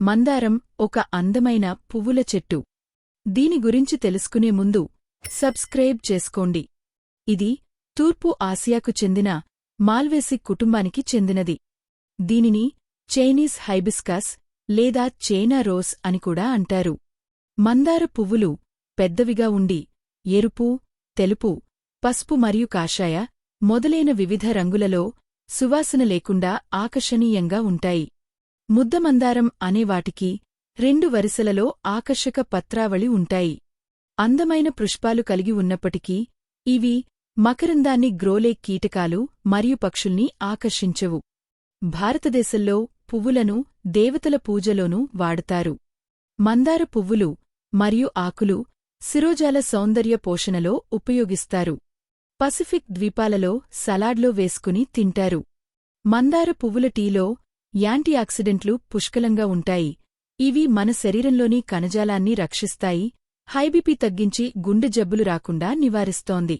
మందారం ఒక అందమైన పువ్వుల చెట్టు. దీని గురించి తెలుసుకునే ముందు సబ్స్క్రైబ్ చేసుకోండి. ఇది తూర్పు ఆసియాకు చెందిన మాల్వేసి కుటుంబానికి చెందినది. దీనిని చైనీస్ హైబిస్కస్ లేదా చైనా రోస్ అని కూడా అంటారు. మందార పువ్వులు పెద్దవిగా ఉండి ఎరుపు తెలుపు పసుపు మరియు కాషాయ మొదలైన వివిధ రంగులలో సువాసన లేకుండా ఆకర్షణీయంగా ఉంటాయి. ముద్దమందారం అనేవాటికి రెండు వరుసలలో ఆకర్షక పత్రావళి ఉంటాయి. అందమైన పుష్పాలు కలిగి ఉన్నప్పటికీ ఇవి మకరందాన్ని గ్రోలే కీటకాలు మరియు పక్షుల్ని ఆకర్షించవు. భారతదేశంలో పువ్వులను దేవతల పూజలోనూ వాడతారు. మందార పువ్వులు మరియు ఆకులు శిరోజాల సౌందర్య పోషణలో ఉపయోగిస్తారు. పసిఫిక్ ద్వీపాలలో సలాడ్లో వేసుకుని తింటారు. మందార పువ్వుల టీలో యాంటీఆక్సిడెంట్లు పుష్కలంగా ఉంటాయి. ఇవి మన శరీరంలోని కణజాలాన్ని రక్షిస్తాయి. హైబీపీ తగ్గించి గుండె జబ్బులు రాకుండా నివారిస్తోంది.